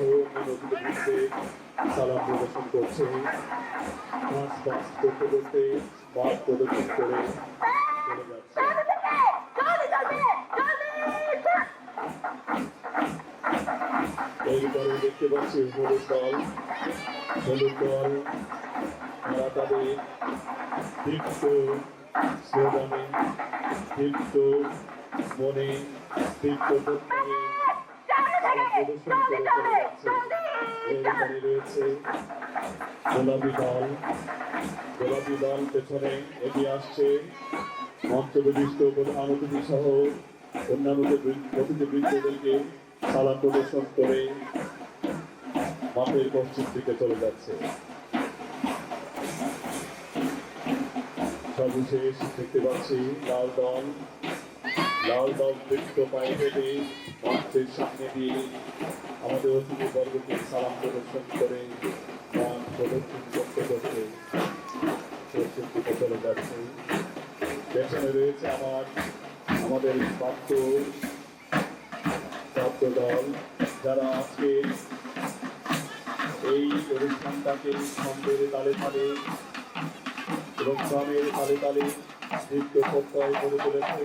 অতিথিবৃন্দে সালাম প্রদর্শন করছে পাস করতে করতে মাঠ প্রদর্শন করে দেখতে পাচ্ছি হলুদ দল হলুদ দল তারা তাদের দীপ্ত স্লোগানে দীপ্ত মনে দীপ্ত তারা প্রদর্শন করে চলে গোলাপি দল গোলাপি দল পেছনে এগিয়ে আসছে। প্রধান অতিথি সহ অন্যান্য অতিথিবৃন্দদেরকে সালাম প্রদর্শন করে মাঠের পশ্চিম দিকে চলে যাচ্ছে। সর্বশেষ দেখতে পাচ্ছি লাল দল। লাল দল বৃত্ত পায়ে হেঁটে মঞ্চের সামনে দিয়ে আমাদের অতিথি বর্গকে সালাম প্রদর্শন করে গান প্রদর্শন করতে করতে পশ্চিম চলে যাচ্ছে পেছনে রয়েছে আমার আমাদের প্রাপ্ত প্রাপ্ত দল যারা আজকে এই অনুষ্ঠানটাকে ছন্দের তালে তালে এবং গ্রামের তালে তালে নৃত্য প্রত্যয় করে তুলেছে